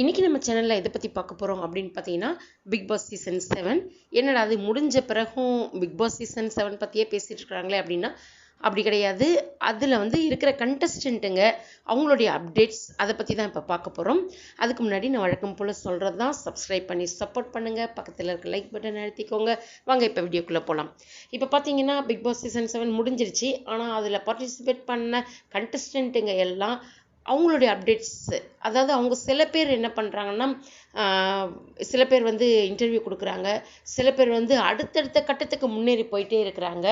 இன்றைக்கி நம்ம சேனலில் எதை பற்றி பார்க்க போகிறோம் அப்படின்னு பார்த்தீங்கன்னா பிக் பாஸ் சீசன் செவன் என்னடா அது முடிஞ்ச பிறகும் பிக் பாஸ் சீசன் செவன் பற்றியே பேசிகிட்டு இருக்கிறாங்களே அப்படின்னா அப்படி கிடையாது. அதில் வந்து இருக்கிற கண்டஸ்டண்ட்டுங்க அவங்களுடைய அப்டேட்ஸ் அதை பற்றி தான் இப்போ பார்க்க போகிறோம் அதுக்கு முன்னாடி நான் வழக்கம் போல் சொல்கிறது தான். சப்ஸ்கிரைப் பண்ணி சப்போர்ட் பண்ணுங்கள் பக்கத்தில் இருக்க லைக் பட்டன் அழுத்திக்கோங்க. வாங்க இப்போ வீடியோக்குள்ளே போகலாம் இப்போ பார்த்தீங்கன்னா பிக் பாஸ் சீசன் செவன் முடிஞ்சிருச்சு. ஆனால் அதில் பார்ட்டிசிபேட் பண்ண கண்டஸ்டண்ட்டுங்க எல்லாம் அவங்களுடைய அப்டேட்ஸு அதாவது அவங்க சில பேர் என்ன பண்ணுறாங்கன்னா சில பேர் வந்து இன்டர்வியூ கொடுக்குறாங்க. சில பேர் வந்து அடுத்தடுத்த கட்டத்துக்கு முன்னேறி போயிட்டே இருக்கிறாங்க.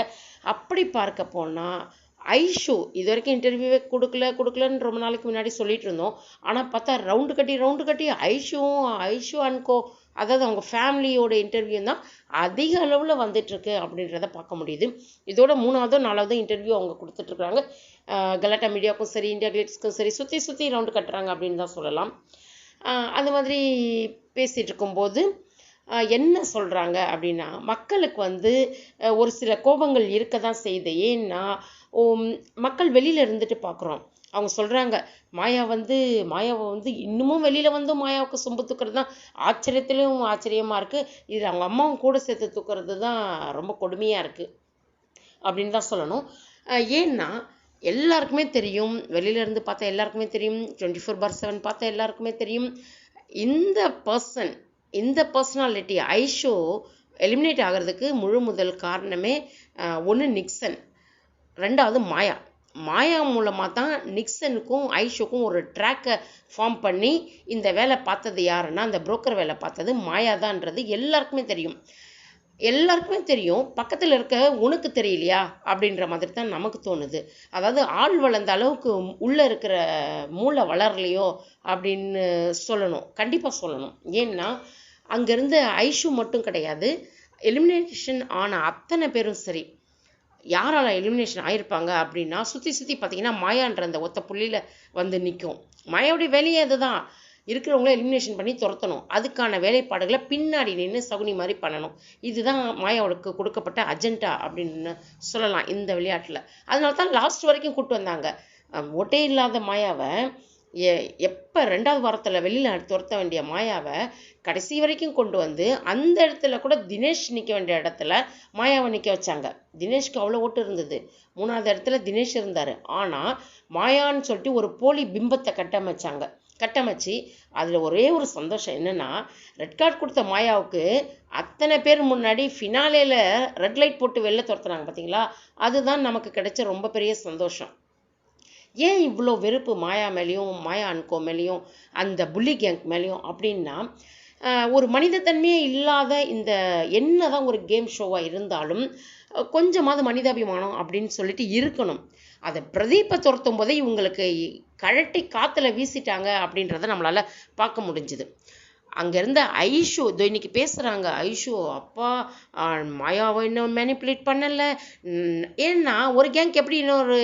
அப்படி பார்க்க போனால் ஐஷோ இது வரைக்கும் இன்டர்வியூவே கொடுக்கல கொடுக்கலன்னு ரொம்ப நாளைக்கு முன்னாடி சொல்லிட்டு இருந்தோம். ஆனால் பார்த்தா ரவுண்டு கட்டி ரவுண்டு கட்டி ஐஷோ ஐஷு அன்கோ அதாவது அவங்க ஃபேமிலியோட இன்டர்வியூ தான் அதிக அளவில் வந்துட்டுருக்கு அப்படின்றத பார்க்க முடியுது. இதோட மூணாவதோ நாலாவதோ இன்டர்வியூ அவங்க கொடுத்துட்ருக்குறாங்க கலாட்டா மீடியாவுக்கும் சரி இந்தியா கிளிட்ஸ்க்கும் சரி சுற்றி சுற்றி ரவுண்டு கட்டுறாங்க அப்படின்னு தான் சொல்லலாம். அந்த மாதிரி பேசிகிட்டு இருக்கும்போது என்ன சொல்கிறாங்க அப்படின்னா மக்களுக்கு வந்து ஒரு சில கோபங்கள் இருக்க தான் செய்யுது. ஏன்னா மக்கள் வெளியில் இருந்துட்டு பார்க்குறோம். அவங்க சொல்கிறாங்க மாயா வந்து மாயாவை வந்து இன்னமும் வெளியில் வந்து மாயாவுக்கு சொம்பு தூக்குறது தான் ஆச்சரியத்திலும் ஆச்சரியமாக இருக்குது இது அவங்க அம்மாவும் கூட சேர்த்து தூக்குறது தான் ரொம்ப கொடுமையாக இருக்குது அப்படின்னு தான் சொல்லணும். ஏன்னா எல்லாருக்குமே தெரியும் வெளியிலேருந்து பார்த்தா எல்லாருக்குமே தெரியும் டுவெண்ட்டி ஃபோர் பார் செவன் பார்த்தா எல்லாருக்குமே தெரியும். இந்த பர்சன் இந்த பர்சனாலிட்டி ஐஷோ எலிமினேட் ஆகிறதுக்கு முழு முதல் காரணமே ஒன்று நிக்சன் ரெண்டாவது மாயா. மாயா மூலமாக தான் நிக்சனுக்கும் ஐஷோக்கும் ஒரு ட்ராக்கை ஃபார்ம் பண்ணி இந்த வேலை பார்த்தது யாருன்னா அந்த புரோக்கர் வேலை பார்த்தது மாயா தான்ன்றது எல்லாருக்குமே தெரியும். எல்லாருக்குமே தெரியும். பக்கத்தில் இருக்க உனக்கு தெரியலையா? அப்படின்ற மாதிரி தான் நமக்கு தோணுது. அதாவது ஆள் வளர்ந்த அளவுக்கு உள்ளே இருக்கிற மூளை வளரலையோ அப்படின்னு சொல்லணும். கண்டிப்பாக சொல்லணும். ஏன்னா அங்கேருந்து ஐஷு மட்டும் கிடையாது. எலிமினேஷன் ஆன அத்தனை பேரும் சரி. யாரால் எலிமினேஷன் ஆயிருப்பாங்க அப்படின்னா சுற்றி சுற்றி பார்த்தீங்கன்னா மாயான்ற அந்த ஒத்த புள்ளியில் வந்து நிற்கும் மாயாவுடைய வேலையே அதுதான். இருக்கிறவங்கள எலிமினேஷன் பண்ணி துரத்தணும். அதுக்கான வேலைப்பாடுகளை பின்னாடி நின்று சகுனி மாதிரி பண்ணணும். இதுதான் மாயாவுக்கு கொடுக்கப்பட்ட அஜெண்டா அப்படின்னு சொல்லலாம் இந்த விளையாட்டில். அதனால தான் லாஸ்ட் வரைக்கும் கூப்பிட்டு வந்தாங்க. ஒட்டே இல்லாத மாயாவை எ எப்போ ரெண்டாவது வாரத்தில் வெளியில் துரத்த வேண்டிய மாயாவை கடைசி வரைக்கும் கொண்டு வந்து அந்த இடத்துல கூட தினேஷ் நிற்க வேண்டிய இடத்துல மாயாவை நிற்க வச்சாங்க. தினேஷ்க்கு அவ்வளோ ஓட்டு இருந்தது. மூணாவது இடத்துல தினேஷ் இருந்தார். ஆனால் மாயான்னு சொல்லிட்டு ஒரு போலி பிம்பத்தை கட்டமைச்சாங்க. கட்டமைச்சு அதில் ஒரே ஒரு சந்தோஷம் என்னென்னா ரெட் கார்டு கொடுத்த மாயாவுக்கு அத்தனை பேர் முன்னாடி ஃபினாலேயில் ரெட் லைட் போட்டு வெளில துரத்துனாங்க பார்த்தீங்களா அதுதான் நமக்கு கிடைச்ச ரொம்ப பெரிய சந்தோஷம். ஏன் இவ்வளோ வெறுப்பு மாயா மேலேயும் மாயா அன்கோ மேலேயும் அந்த புள்ளி கேங் மேலேயும் அப்படின்னா ஒரு மனிதத்தன்மையே இல்லாத இந்த என்ன தான் ஒரு கேம் ஷோவாக இருந்தாலும் கொஞ்சமாவது மனிதாபிமானம் அப்படின்னு சொல்லிட்டு இருக்கணும். அதை பிரதீப்பை துரத்தும் போதே இவங்களுக்கு கழட்டி காற்றுல வீசிட்டாங்க அப்படின்றத நம்மளால் பார்க்க முடிஞ்சுது. அங்கேருந்து ஐஷு இதோ இன்னைக்கு பேசுகிறாங்க ஐஷு அப்பா மாயாவை இன்னும் மேனிப்புலேட் பண்ணலை. ஏன்னா ஒரு கேங்க் எப்படி இன்னொரு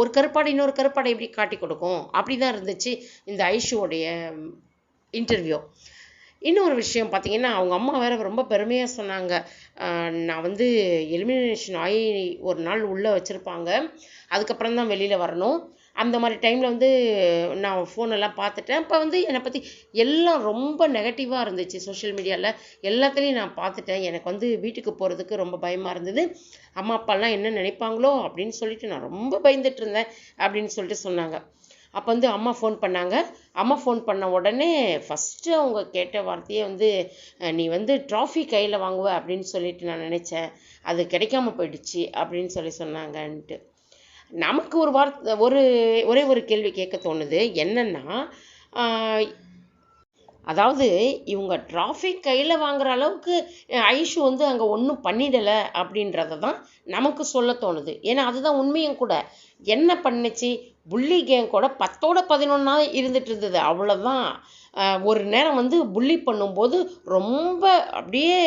ஒரு கருப்பாடை இன்னொரு கருப்பாடை எப்படி காட்டி கொடுக்கும்? அப்படி தான் இருந்துச்சு இந்த ஐஷுவோடைய இன்டர்வியூ இன்னொரு விஷயம் பார்த்தீங்கன்னா அவங்க அம்மா வேற ரொம்ப பெருமையாக சொன்னாங்க. நான் வந்து எலிமினேஷன் ஆகி ஒரு நாள் உள்ளே வச்சுருப்பாங்க. அதுக்கப்புறம் தான் வெளியில் வரணும். அந்த மாதிரி டைமில் வந்து நான் ஃபோனெல்லாம் பார்த்துட்டேன். இப்போ வந்து என்னை பற்றி எல்லாம் ரொம்ப நெகட்டிவாக இருந்துச்சு சோஷியல் மீடியாவில் எல்லாத்துலேயும் நான் பார்த்துட்டேன். எனக்கு வந்து வீட்டுக்கு போகிறதுக்கு ரொம்ப பயமாக இருந்தது. அம்மா அப்பாலாம் என்ன நினைப்பாங்களோ அப்படின்னு சொல்லிட்டு நான் ரொம்ப பயந்துட்டு இருந்தேன் அப்படின்னு சொல்லிட்டு சொன்னாங்க. அப்போ வந்து அம்மா ஃபோன் பண்ணாங்க. அம்மா ஃபோன் பண்ண உடனே ஃபஸ்ட்டு அவங்க கேட்ட வார்த்தையே வந்து நீ வந்து ட்ராஃபி கையில் வாங்குவ அப்படின்னு சொல்லிட்டு நான் நினச்சேன். அது கிடைக்காம போயிடுச்சு அப்படின்னு சொல்லி சொன்னாங்கன்ட்டு. நமக்கு ஒரு வார்த்தை ஒரு ஒரே ஒரு கேள்வி கேட்க தோணுது. என்னென்னா அதாவது இவங்க டிராஃபிக் கையில் வாங்குற அளவுக்கு ஐஷு வந்து அங்கே ஒன்றும் பண்ணிடலை அப்படின்றத தான் நமக்கு சொல்ல தோணுது. ஏன்னா அதுதான் உண்மையும் கூட. என்ன பண்ணுச்சு? புள்ளி கேங் கூட பத்தோட பதினொன்னா இருந்துட்டு இருந்தது. அவ்வளோதான் ஒரு நேரம் வந்து புள்ளி பண்ணும்போது ரொம்ப அப்படியே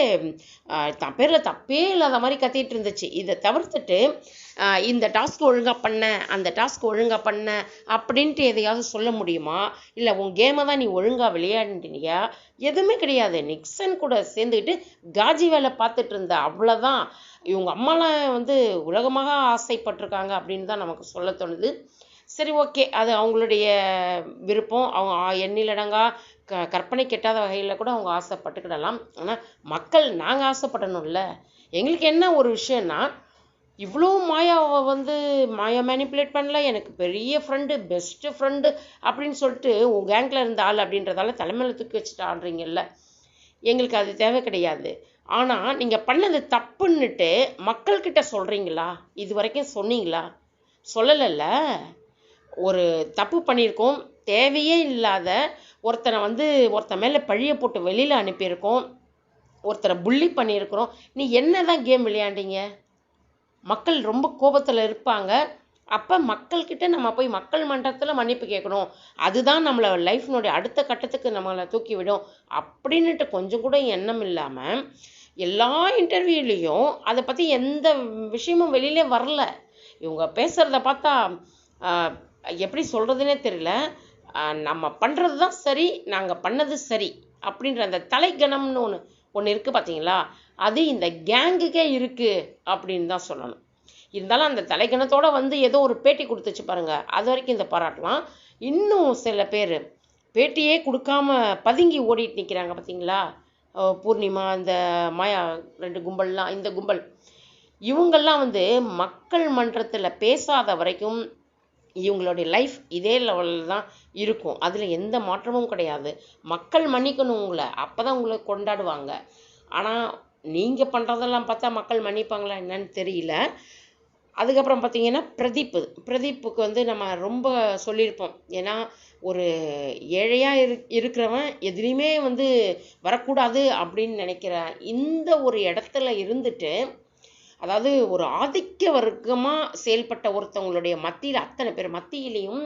தன் பேரில் தப்பே இல்லாத மாதிரி கத்திட்டு இருந்துச்சு. இதை தவிர்த்துட்டு இந்த டாஸ்க் ஒழுங்காக பண்ண அந்த டாஸ்க் ஒழுங்காக பண்ண அப்படின்ட்டு எதையாவது சொல்ல முடியுமா? இல்லை உன் கேமை தான் நீ ஒழுங்காக விளையாடினியா எதுவுமே கிடையாது. நிக்சன் கூட சேர்ந்துக்கிட்டு காஜி வேலை பார்த்துட்டு இருந்த அவ்வளோதான் இவங்க அம்மாலாம் வந்து உலகமாக ஆசைப்பட்டிருக்காங்க அப்படின்னு தான் நமக்கு சொல்ல தோணுது. சரி ஓகே. அது அவங்களுடைய விருப்பம். அவங்க எண்ணிலடங்கா க கற்பனை கெட்டாத வகையில் கூட அவங்க ஆசைப்பட்டுக்கிடலாம். ஆனால் மக்கள் நாங்கள் ஆசைப்படணும்ல. எங்களுக்கு என்ன ஒரு விஷயம்னா இவ்வளோ மாயாவை வந்து மாயா மேனிப்புலேட் பண்ணல. எனக்கு பெரிய ஃப்ரெண்டு பெஸ்ட்டு ஃப்ரெண்டு அப்படின்னு சொல்லிட்டு உங்கள் கேங்கில் இருந்த ஆள் அப்படின்றதால தலைமையில் தூக்கி வச்சுட்டு ஆடுறீங்கல்ல எங்களுக்கு அது தேவை கிடையாது. ஆனால் நீங்கள் பண்ணது தப்புன்னுட்டு மக்கள்கிட்ட சொல்கிறீங்களா இது வரைக்கும் சொன்னீங்களா? சொல்லலைல்ல. ஒரு தப்பு பண்ணியிருக்கோம். தேவையே இல்லாத ஒருத்தனை வந்து ஒருத்தன் மேலே பழிய போட்டு வெளியில் அனுப்பியிருக்கோம். ஒருத்தரை புள்ளி பண்ணியிருக்கிறோம். நீ என்ன தான் கேம் விளையாண்டீங்க? மக்கள் ரொம்ப கோபத்தில் இருப்பாங்க. அப்போ மக்கள்கிட்ட நம்ம போய் மக்கள் மன்றத்தில் மன்னிப்பு கேட்கணும். அதுதான் நம்மளை லைஃப்னுடைய அடுத்த கட்டத்துக்கு நம்மளை தூக்கி விடும் அப்படின்னுட்டு கொஞ்சம் கூட எண்ணம் இல்லாமல் எல்லா இன்டர்வியூலேயும் அதை பற்றி எந்த விஷயமும் வெளியிலே வரல. இவங்க பேசுகிறத பார்த்தா எப்படி சொல்கிறதுனே தெரியல. நம்ம பண்ணுறது தான் சரி நாங்கள் பண்ணது சரி அப்படின்ற அந்த தலைக்கணம்னு ஒன்று ஒன்று இருக்குது பார்த்தீங்களா அது இந்த கேங்குக்கே இருக்குது அப்படின்னு தான் சொல்லணும். இருந்தாலும் அந்த தலைக்கணத்தோடு வந்து ஏதோ ஒரு பேட்டி கொடுத்துச்சு பாருங்கள் அது வரைக்கும் இந்த பாராட்டலாம். இன்னும் சில பேர் பேட்டியே கொடுக்காம பதுங்கி ஓடிட்டு நிற்கிறாங்க பார்த்தீங்களா பூர்ணிமா இந்த மாயா ரெண்டு கும்பல்லாம் இந்த கும்பல். இவங்கெல்லாம் வந்து மக்கள் மன்றத்தில் பேசாத வரைக்கும் இவங்களுடைய லைஃப் இதே லெவலில் தான் இருக்கும். அதில் எந்த மாற்றமும் கிடையாது. மக்கள் மன்னிக்கணும் உங்களை. அப்போ தான் உங்களை கொண்டாடுவாங்க. ஆனால் நீங்கள் பண்ணுறதெல்லாம் பார்த்தா மக்கள் மன்னிப்பாங்களா என்னன்னு தெரியல. அதுக்கப்புறம் பார்த்தீங்கன்னா பிரதீப் பிரதீப்புக்கு வந்து நம்ம ரொம்ப சொல்லியிருப்போம். ஏன்னா ஒரு ஏழையாக இரு இருக்கிறவன் எதுலேயுமே வந்து வரக்கூடாது அப்படின்னு நினைக்கிற இந்த ஒரு இடத்துல இருந்துட்டு அதாவது ஒரு ஆதிக்க வர்க்கமாக செயல்பட்ட ஒருத்தவங்களுடைய மத்தியில் அத்தனை பேர் மத்தியிலையும்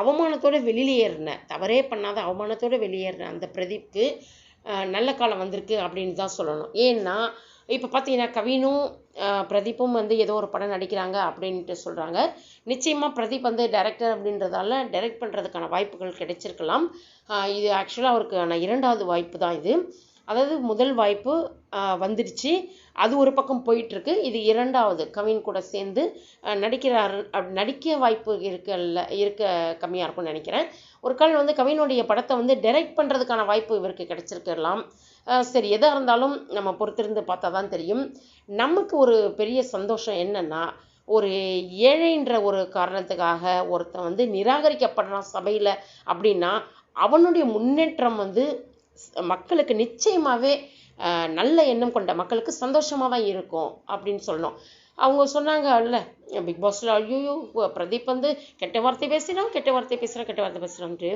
அவமானத்தோடு வெளியேறின தவறே பண்ணாத அவமானத்தோடு வெளியேறின அந்த பிரதீப்க்கு நல்ல காலம் வந்திருக்கு அப்படின்னு தான் சொல்லணும். ஏன்னா இப்போ பார்த்தீங்கன்னா கவினும் பிரதீப்பும் வந்து ஏதோ ஒரு படம் நடிக்கிறாங்க அப்படின்ட்டு சொல்கிறாங்க நிச்சயமாக பிரதீப் வந்து டைரக்டர் அப்படின்றதால டைரக்ட் பண்ணுறதுக்கான வாய்ப்புகள் கிடைச்சிருக்கலாம். இது ஆக்சுவலாக அவருக்கான இரண்டாவது வாய்ப்பு தான் இது. அதாவது முதல் வாய்ப்பு வந்துடுச்சு. அது ஒரு பக்கம் போயிட்டுருக்கு. இது இரண்டாவது கவின் கூட சேர்ந்து நடிக்கிறார் அப்படி நடிக்க வாய்ப்பு இருக்கல்ல இருக்க கம்மியாக இருக்கும்னு நினைக்கிறேன். ஒரு கால் வந்து கவினுடைய படத்தை வந்து டைரக்ட் பண்ணுறதுக்கான வாய்ப்பு இவருக்கு கிடச்சிருக்கலாம். சரி எதாக இருந்தாலும் நம்ம பொறுத்திருந்து பார்த்தா தான் தெரியும். நமக்கு ஒரு பெரிய சந்தோஷம் என்னென்னா ஒரு ஏழைன்ற ஒரு காரணத்துக்காக ஒருத்தன் வந்து நிராகரிக்கப்படுறான் சபையில் அப்படின்னா அவனுடைய முன்னேற்றம் வந்து மக்களுக்கு நிச்சயமாகவே நல்ல எண்ணம் கொண்ட மக்களுக்கு சந்தோஷமாக தான் இருக்கும் அப்படின்னு சொல்லணும். அவங்க சொன்னாங்க இல்ல பிக் பாஸில் ஐயோ பிரதீப் வந்து கெட்ட வார்த்தை பேசுகிறான் கெட்ட வார்த்தை பேசுகிறான் கெட்ட வார்த்தை பேசுகிறான்ட்டு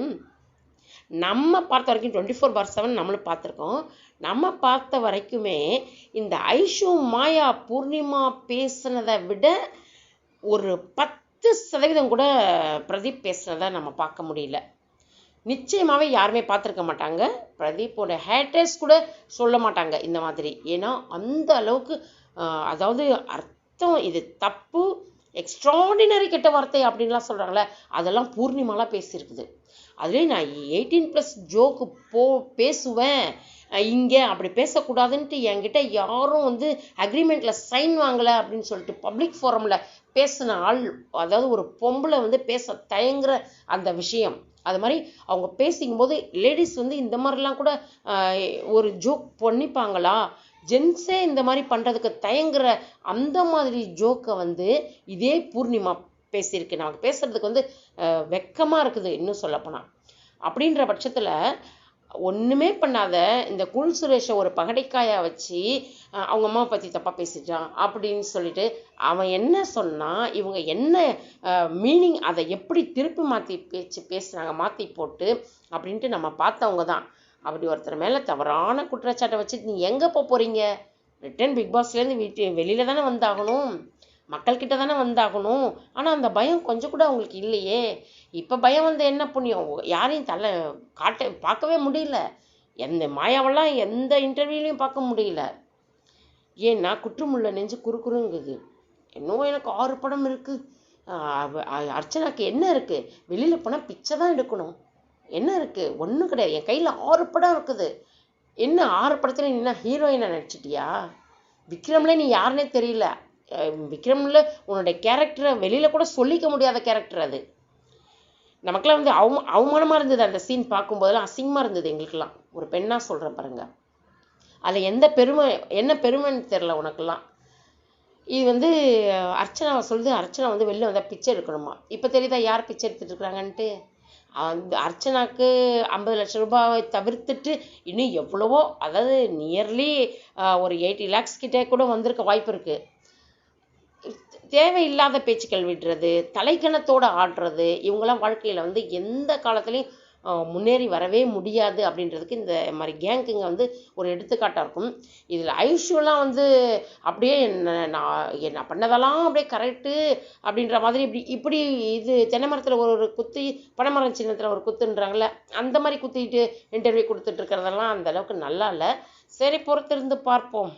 நம்ம பார்த்த வரைக்கும் டுவெண்ட்டி ஃபோர் பார் செவன் நம்மளும் பார்த்துருக்கோம். நம்ம பார்த்த வரைக்குமே இந்த ஐஷு மாயா பூர்ணிமா பேசுனதை விட ஒரு பத்து சதவீதம் கூட பிரதீப் பேசுனதை நம்ம பார்க்க முடியல. நிச்சயமாகவே யாருமே பார்த்துருக்க மாட்டாங்க. பிரதீப்போட ஹேட்டர்ஸ் கூட சொல்ல மாட்டாங்க இந்த மாதிரி. ஏன்னா அந்த அளவுக்கு அதாவது அர்த்தம் இது தப்பு எக்ஸ்ட்ராடினரி கெட்ட வார்த்தை அப்படின்லாம் சொல்கிறாங்களே அதெல்லாம் பூர்ணிமாலாம் பேசியிருக்குது. அதுலேயும் நான் எயிட்டீன் ப்ளஸ் ஜோக்கு போ பேசுவேன். இங்கே அப்படி பேசக்கூடாதுன்ட்டு என்கிட்ட யாரும் வந்து அக்ரிமெண்ட்டில் சைன் வாங்கலை அப்படின்னு சொல்லிட்டு பப்ளிக் ஃபோரமில் பேசின ஆள் அதாவது ஒரு பொம்பளை வந்து பேச தயங்குற அந்த விஷயம். அது மாதிரி அவங்க பேசிக்கும்போது லேடிஸ் வந்து இந்த மாதிரிலாம் கூட ஒரு ஜோக் பண்ணிப்பாங்களா? ஜென்ஸே இந்த மாதிரி பண்ணுறதுக்கு தயங்குற அந்த மாதிரி ஜோக்கை வந்து இதே பூர்ணிமா பேசியிருக்கு. நமக்கு பேசுகிறதுக்கு வந்து வெக்கமாக இருக்குது இன்னும் சொல்லப்போனால் அப்படின்ற பட்சத்தில் ஒன்றுமே பண்ணாத இந்த குல் சுரேஷை ஒரு பகடைக்காயாக வச்சு அவங்க அம்மா பற்றி தப்பாக பேசிட்டான் அப்படின்னு சொல்லிட்டு அவன் என்ன சொன்னான் இவங்க என்ன மீனிங் அதை எப்படி திருப்பி மாற்றி பேச்சு பேசுனாங்க மாற்றி போட்டு அப்படின்ட்டு நம்ம பார்த்தவங்க தான். அப்படி ஒருத்தர் மேலே தவறான குற்றச்சாட்டை வச்சு நீ எங்கே போக போகிறீங்க ரிட்டன் பிக் பாஸ்லேருந்து வீட்டு வெளியில் தானே வந்தாகணும்? மக்கள்கிட்ட தானே வந்தாகணும். ஆனால் அந்த பயம் கொஞ்சம் கூட அவங்களுக்கு இல்லையே. இப்போ பயம் வந்து என்ன புண்ணியம்? யாரையும் தலை காட்ட பார்க்கவே முடியல. எந்த மாயாவெல்லாம் எந்த இன்டர்வியூலையும் பார்க்க முடியல. ஏன்னா குற்றமுள்ள நெஞ்சு குறுக்குறுங்குது இன்னும் எனக்கு ஆறு படம் இருக்குது அர்ச்சனாக்கு என்ன இருக்குது வெளியில் போனால் பிச்சை தான் எடுக்கணும். என்ன இருக்குது ஒன்றும் கிடையாது. என் கையில் ஆறு படம் இருக்குது. என்ன ஆறு படத்தில் நீ என்ன ஹீரோயினை நடிச்சிட்டியா? விக்ரம்ல நீ யாருன்னே தெரியல. விக்ரமில் உன்னுடைய கேரக்டரை வெளியில் கூட சொல்லிக்க முடியாத கேரக்டர் அது. நமக்கெல்லாம் வந்து அவ அவமானமாக இருந்தது அந்த சீன் பார்க்கும்போதெல்லாம் அசிங்கமாக இருந்தது எங்களுக்கெல்லாம். ஒரு பெண்ணாக சொல்கிறேன் பாருங்க. அதில் எந்த பெருமை என்ன பெருமைன்னு தெரில உனக்கெல்லாம். இது வந்து அர்ச்சனா சொல்லுது அர்ச்சனா வந்து வெளில வந்தால் பிச்சை எடுக்கணுமா? இப்போ தெரியுதா யார் பிச்சை எடுத்துட்டுருக்குறாங்கன்ட்டு அந்த அர்ச்சனாக்கு ஐம்பது லட்சம் ரூபாவை தவிர்த்துட்டு இன்னும் எவ்வளவோ அதாவது நியர்லி ஒரு எயிட்டி லேக்ஸ் கிட்டே கூட வந்திருக்க வாய்ப்பு இருக்குது தேவையில்லாத பேச்சுக்கள் விடுறது தலைக்கணத்தோடு ஆடுறது இவங்கெல்லாம் வாழ்க்கையில் வந்து எந்த காலத்துலேயும் முன்னேறி வரவே முடியாது அப்படின்றதுக்கு இந்த மாதிரி கேங்குங்க வந்து ஒரு எடுத்துக்காட்டாக இருக்கும். இதில் ஐஷுவெலாம் வந்து அப்படியே என்ன நான் என்ன பண்ணதெல்லாம் அப்படியே கரெக்டு அப்படின்ற மாதிரி இப்படி இப்படி இது தென்னை மரத்தில் ஒரு ஒரு குத்தி பனைமரம் சின்னத்தில் ஒரு குத்துன்றாங்கல்ல அந்த மாதிரி குத்திட்டு இன்டர்வியூ கொடுத்துட்டு இருக்கிறதெல்லாம் அந்த அளவுக்கு நல்லா இல்லை. சரி பொறுத்திருந்து பார்ப்போம்.